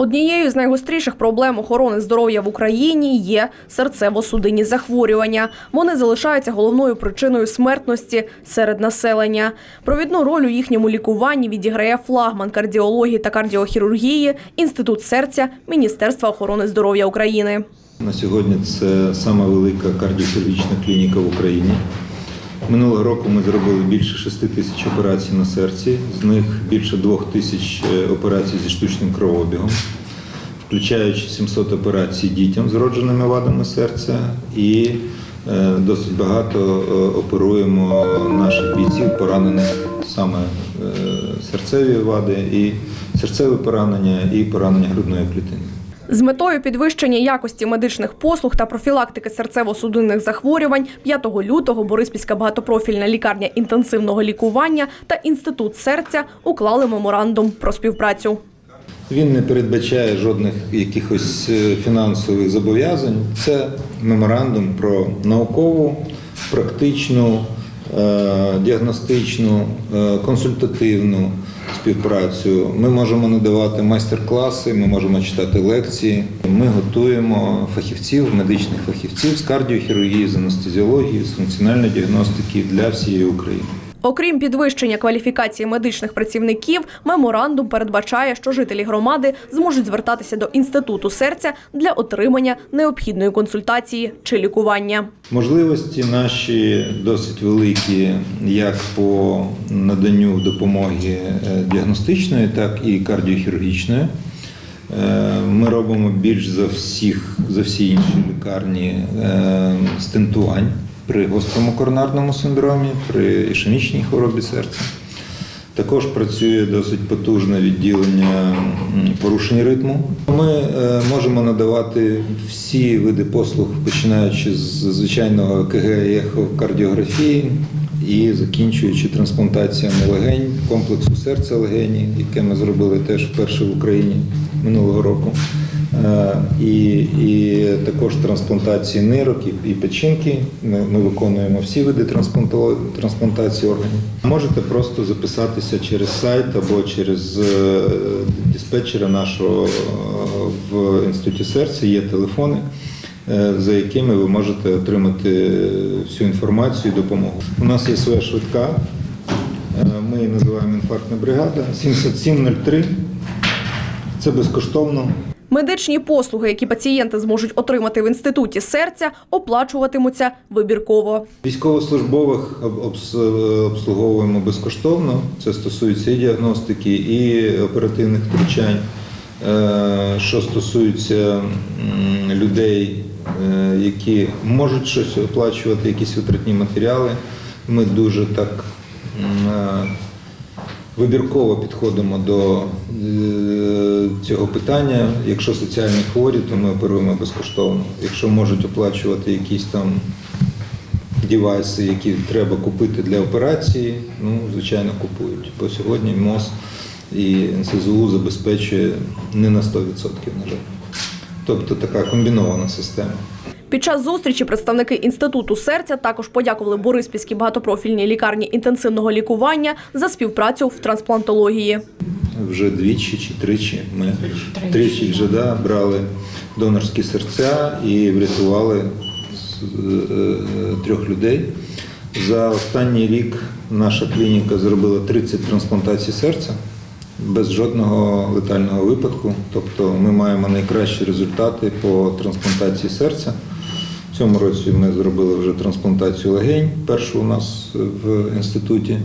Однією з найгостріших проблем охорони здоров'я в Україні є серцево-судинні захворювання. Вони залишаються головною причиною смертності серед населення. Провідну роль у їхньому лікуванні відіграє флагман кардіології та кардіохірургії Інститут серця Міністерства охорони здоров'я України. На сьогодні це сама велика кардіохірургічна клініка в Україні. Минулого року ми зробили більше 6 тисяч операцій на серці, з них більше 2 тисяч е, операцій зі штучним кровообігом, включаючи 700 операцій дітям з вродженими вадами серця і е, досить багато е, оперуємо наших бійців, поранених саме серцеві вади, і серцеве поранення, і поранення грудної клітини. З метою підвищення якості медичних послуг та профілактики серцево-судинних захворювань 5 лютого Бориспільська багатопрофільна лікарня інтенсивного лікування та інститут серця уклали меморандум про співпрацю. Він не передбачає жодних якихось е, фінансових зобов'язань. Це меморандум про наукову, практичну, діагностичну, е, консультативну співпрацю. Ми можемо надавати майстер-класи, ми можемо читати лекції. Ми готуємо фахівців, медичних фахівців з кардіохірургії, з анестезіології, з функціональної діагностики для всієї України. Окрім підвищення кваліфікації медичних працівників, меморандум передбачає, що жителі громади зможуть звертатися до інституту серця для отримання необхідної консультації чи лікування. Можливості наші досить великі, як по наданню допомоги е, діагностичної, так і кардіохірургічної. Е, Ми робимо більш за всіх за всі інші лікарні е, стентувань при гострому коронарному синдромі, при ішемічній хворобі серця. Також працює досить потужне відділення порушень ритму. Ми е, можемо надавати всі види послуг, починаючи з звичайного КГ і ехокардіографії і закінчуючи трансплантаціями легень, комплексу серця легені, яке ми зробили теж вперше в Україні минулого року. Е, І, і також трансплантації нирок і, печінки. Ми, ми виконуємо всі види трансплантації органів. Можете просто записатися через сайт або через е, диспетчера нашого е, в інституті серця. Є телефони, за якими ви можете отримати всю інформацію і допомогу. У нас є своя швидка. Ми її називаємо інфарктна бригада 7703. Це безкоштовно. Медичні послуги, які пацієнти зможуть отримати в інституті серця, оплачуватимуться вибірково. Військовослужбових об- обслуговуємо безкоштовно. Це стосується і діагностики, і оперативних втручань. Е, Що стосується людей, е, які можуть щось оплачувати, якісь витратні матеріали, ми дуже так е, вибірково підходимо до е, цього питання. Якщо соціальні хворі, то ми оперуємо безкоштовно. Якщо можуть оплачувати якісь там девайси, які треба купити для операції, ну, звичайно, купують. Бо сьогодні МОЗ і НСЗУ забезпечує не на 100%, на жаль. Тобто така комбінована система. Під час зустрічі представники інституту серця також подякували Бориспільській багатопрофільній лікарні інтенсивного лікування за співпрацю в трансплантології. Вже двічі чи тричі ми тричі вже да, брали донорські серця і врятували е, е, трьох людей. За останній рік наша клініка зробила 30 трансплантацій серця без жодного летального випадку. Тобто ми маємо найкращі результати по трансплантації серця. Цьому році ми зробили вже трансплантацію легень, першу у нас в інституті,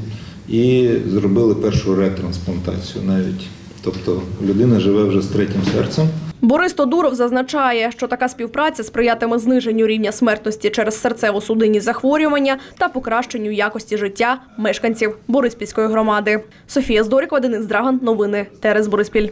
і зробили першу ретрансплантацію навіть. Тобто людина живе вже з третім серцем. Борис Тодуров зазначає, що така співпраця сприятиме зниженню рівня смертності через серцево-судинні захворювання та покращенню якості життя мешканців Бориспільської громади. Софія Здорікова, Денис Драган. Новини Терес Бориспіль.